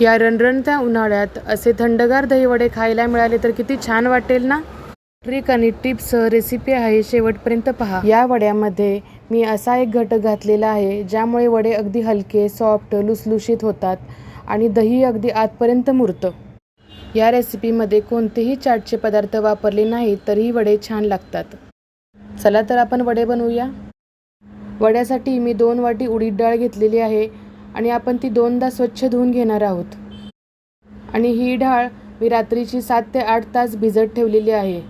या रणरणत्या उन्हाळ्यात असे थंडगार दहीवडे खायला मिळाले तर किती छान वाटेल ना? ट्रिक आणि टिप्ससह रेसिपी आहे शेवटपर्यंत पहा. या वड्यामध्ये मी असा एक घटक घातलेला आहे ज्यामुळे वडे अगदी हलके सॉफ्ट लुसलुशीत होतात आणि दही अगदी आतपर्यंत मुरतं. या रेसिपीमध्ये कोणतेही चाटचे पदार्थ वापरले नाही तरीही वडे छान लागतात. चला तर आपण वडे बनवूया. वड्यासाठी मी दोन वाटी उडीद डाळ घेतलेली आहे. आणि आपण ती दोनदा स्वच्छ धुवून घेणार आहोत. आणि ही डाळ मी रात्रीची सात ते आठ तास भिजत ठेवलेली आहे.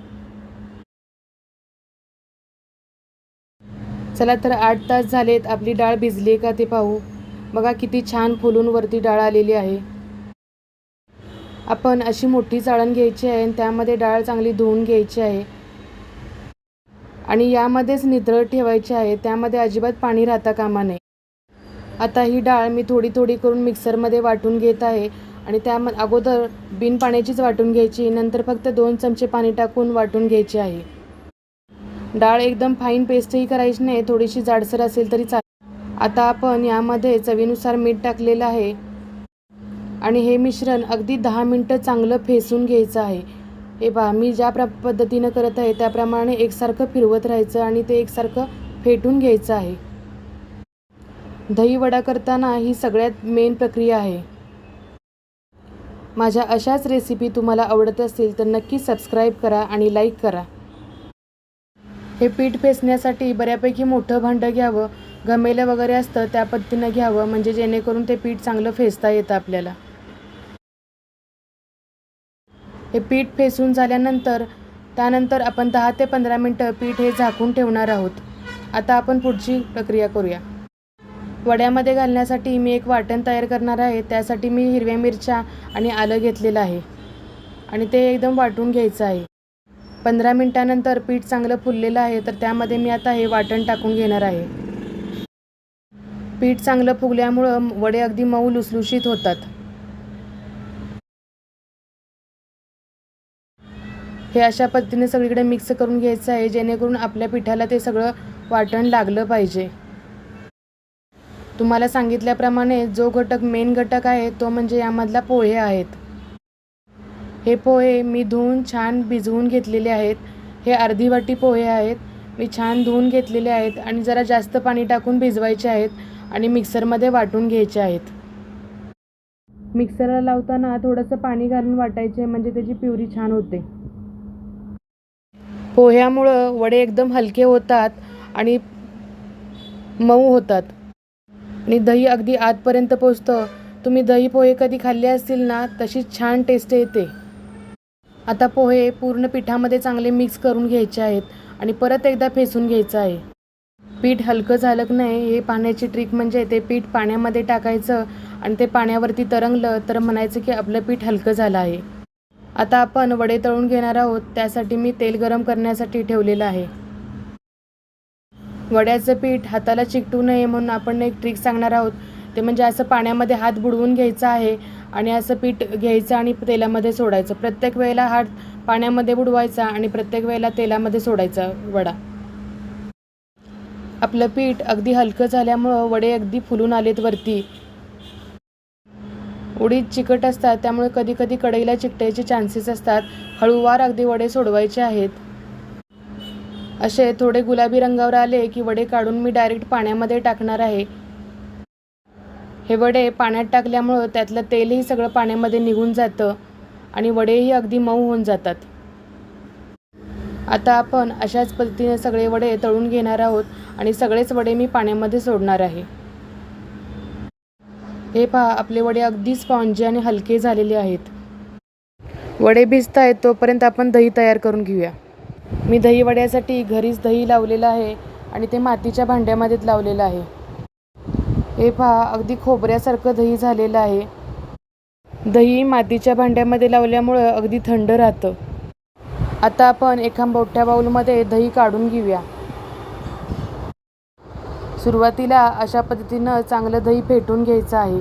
चला तर आठ तास झालेत आपली डाळ भिजली का ते पाहू. बघा किती छान फुलून वरती डाळ आलेली आहे. आपण अशी मोठी चाळण घ्यायची आहे आणि त्यामध्ये डाळ चांगली धुवून घ्यायची आहे. आणि यामध्येच नितळ ठेवायची आहे. त्यामध्ये अजिबात पाणी राहता कामा नये. आता ही डाळ मी थोडी थोडी करून मिक्सरमध्ये वाटून घेत आहे. आणि त्यामध्ये अगोदर बिन पाण्याचीच वाटून घ्यायची नंतर फक्त दोन चमचे पाणी टाकून वाटून घ्यायची आहे. डाळ एकदम फाईन पेस्टही करायची नाही थोडीशी जाडसर असेल तरी चालेल. आता आपण यामध्ये चवीनुसार मीठ टाकलेलं आहे. आणि हे मिश्रण अगदी दहा मिनटं चांगलं फेसून घ्यायचं आहे. हे पहा मी ज्या प्र पद्धतीनं करत आहे त्याप्रमाणे एकसारखं फिरवत राहायचं आणि ते एकसारखं फेटून घ्यायचं आहे. दही वडा करताना ही सगळ्यात मेन प्रक्रिया आहे. माझ्या अशाच रेसिपी तुम्हाला आवडत असतील तर नक्की सबस्क्राईब करा आणि लाईक करा. हे पीठ फेसण्यासाठी बऱ्यापैकी मोठं भांडं घ्यावं गमेलं वगैरे असतं त्या पद्धतीनं घ्यावं म्हणजे जेणेकरून ते पीठ चांगलं फेसता येतं आपल्याला. हे पीठ फेसून झाल्यानंतर त्यानंतर आपण दहा ते पंधरा मिनटं पीठ हे झाकून ठेवणार आहोत. आता आपण पुढची प्रक्रिया करूया. वड्यामध्ये घालण्यासाठी मी एक वाटण तयार करणार आहे. त्यासाठी मी हिरव्या मिरच्या आणि आलं घेतलेलं आहे. आणि ते एकदम वाटून घ्यायचं आहे. पंधरा मिनटानंतर पीठ चांगलं फुललेलं आहे तर त्यामध्ये मी आता हे वाटण टाकून घेणार आहे. पीठ चांगलं फुगल्यामुळं वडे अगदी मऊ लुसलुशीत होतात. हे अशा पद्धतीने सगळीकडे मिक्स करून घ्यायचं आहे जेणेकरून आपल्या पिठाला ते सगळं वाटण लागलं पाहिजे. तुम्हाला सांगितल्याप्रमाणे जो घटक मेन घटक आहे तो म्हणजे यामधला पोहे आहेत. हे पोहे मी धुवून छान भिजवून घेतलेले आहेत. हे अर्धी वाटी पोहे आहेत. मी छान धुवून घेतलेले आहेत आणि जरा जास्त पाणी टाकून भिजवायचे आहेत आणि मिक्सरमध्ये वाटून घ्यायचे आहेत. मिक्सरला लावताना थोडंसं पाणी घालून वाटायचे म्हणजे त्याची प्युरी छान होते. पोह्यामुळं वडे एकदम हलके होतात आणि मऊ होतात. आणि दही अगदी आतपर्यंत पोचतं तुम्ही दही पोहे कधी खाल्ले असतील ना तशीच छान टेस्ट येते. आता पोहे पूर्ण पिठामध्ये चांगले मिक्स करून घ्यायचे आहेत आणि परत एकदा फेसून घ्यायचं आहे. पीठ हलकं झालं की नाही हे पाण्याची ट्रिक म्हणजे ते पीठ पाण्यामध्ये टाकायचं आणि ते पाण्यावरती तरंगलं तर म्हणायचं की आपलं पीठ हलकं झालं आहे. आता आपण वडे तळून घेणार आहोत त्यासाठी मी तेल गरम करण्यासाठी ठेवलेलं आहे. वड्याचं पीठ हाताला चिकटू नये म्हणून आपण एक ट्रिक सांगणार आहोत. ते म्हणजे असं पाण्यामध्ये हात बुडवून घ्यायचा आहे आणि असं पीठ घ्यायचं आणि तेलामध्ये सोडायचं. प्रत्येक वेळेला हात पाण्यामध्ये बुडवायचा आणि प्रत्येक वेळेला तेलामध्ये सोडायचा वडा. आपलं पीठ अगदी हलकं झाल्यामुळं वडे अगदी फुलून आलेत वरती. उडीद चिकट असतात त्यामुळे कधी कधी कढईला चिकटायचे चान्सेस असतात. हळूवार अगदी वडे सोडवायचे आहेत. असे थोडे गुलाबी रंगावर आले की वडे काढून मी डायरेक्ट पाण्यामध्ये टाकणार आहे. हे वडे पाण्यात टाकल्यामुळं त्यातलं तेलही सगळं पाण्यामध्ये निघून जातं आणि वडेही अगदी मऊ होऊन जातात. आता आपण अशाच पद्धतीने सगळे वडे तळून घेणार आहोत आणि सगळेच वडे मी पाण्यामध्ये सोडणार आहे. हे पहा आपले वडे अगदी स्पॉन्जी आणि हलके झालेले आहेत. वडे भिजत आहेत तोपर्यंत आपण दही तयार करून घेऊया. मी दही वड्यासाठी घरीच दही लावलेलं आहे आणि ते मातीच्या भांड्यामध्येच लावलेलं आहे. हे पहा अगदी खोबऱ्यासारखं दही झालेलं आहे. दही मातीच्या भांड्यामध्ये लावल्यामुळं अगदी थंड राहतं. आता आपण एका मोठ्या बाऊलमध्ये दही काढून घेऊया. सुरुवातीला अशा पद्धतीनं चांगलं दही फेटून घ्यायचं आहे.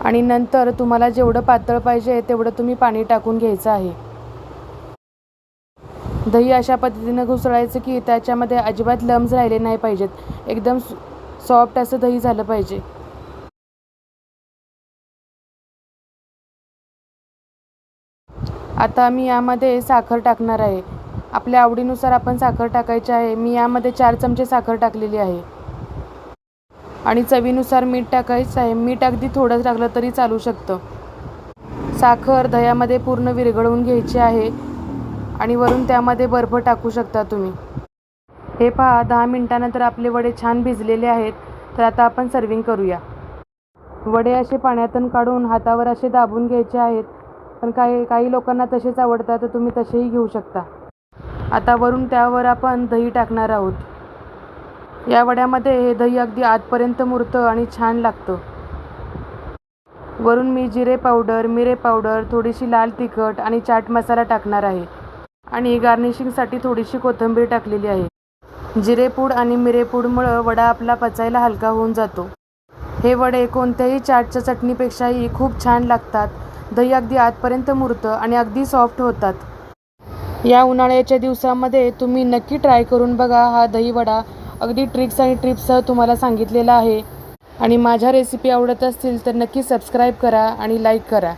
आणि नंतर तुम्हाला जेवढं पातळ पाहिजे तेवढं तुम्ही पाणी टाकून घ्यायचं आहे. दही अशा पद्धतीनं घुसळायचं की त्याच्यामध्ये अजिबात लम्स राहिले नाही पाहिजेत. एकदम सॉफ्ट असं दही झालं पाहिजे. आता मी यामध्ये साखर टाकणार आहे. आपल्या आवडीनुसार आपण साखर टाकायची आहे. मी यामध्ये चार चमचे साखर टाकलेली आहे. आणि चवीनुसार मीठ टाकायचं आहे. मीठ अगदी थोडंच टाकलं तरी चालू शकतं. साखर दह्यामध्ये पूर्ण विरघळवून घ्यायची आहे. आणि वरून त्यामध्ये बर्फ टाकू शकता तुम्ही. हे पहा दहा मिनटानंतर आपले वडे छान भिजलेले आहेत तर आता आपण सर्विंग करूया. वडे असे पाण्यातून काढून हातावर असे दाबून घ्यायचे आहेत पण काही काही लोकांना तसेच आवडतात तर तुम्ही तसेही घेऊ शकता. आता वरून त्यावर आपण दही टाकणार आहोत. या वड्यामध्ये हे दही अगदी आतपर्यंत मुरतं आणि छान लागतं. वरून मी जिरे पावडर मिरे पावडर थोडीशी लाल तिखट आणि चाट मसाला टाकणार आहे. आणि गार्निशिंगसाठी थोडीशी कोथिंबीर टाकलेली आहे. जिरेपूड आणि मिरेपूडमुळं वडा आपला पचायला हलका होऊन जातो. हे वडे कोणत्याही चाटच्या चटणीपेक्षाही खूप छान लागतात. दही अगदी आतपर्यंत मुरतं आणि अगदी सॉफ्ट होतात. या उन्हाळ्याच्या दिवसामध्ये तुम्ही नक्की ट्राय करून बघा हा दही वडा. अगदी ट्रिक्स आणि ट्रिप्ससह तुम्हाला सांगितलेला आहे. आणि माझ्या रेसिपी आवडत असतील तर नक्की सबस्क्राईब करा आणि लाईक करा.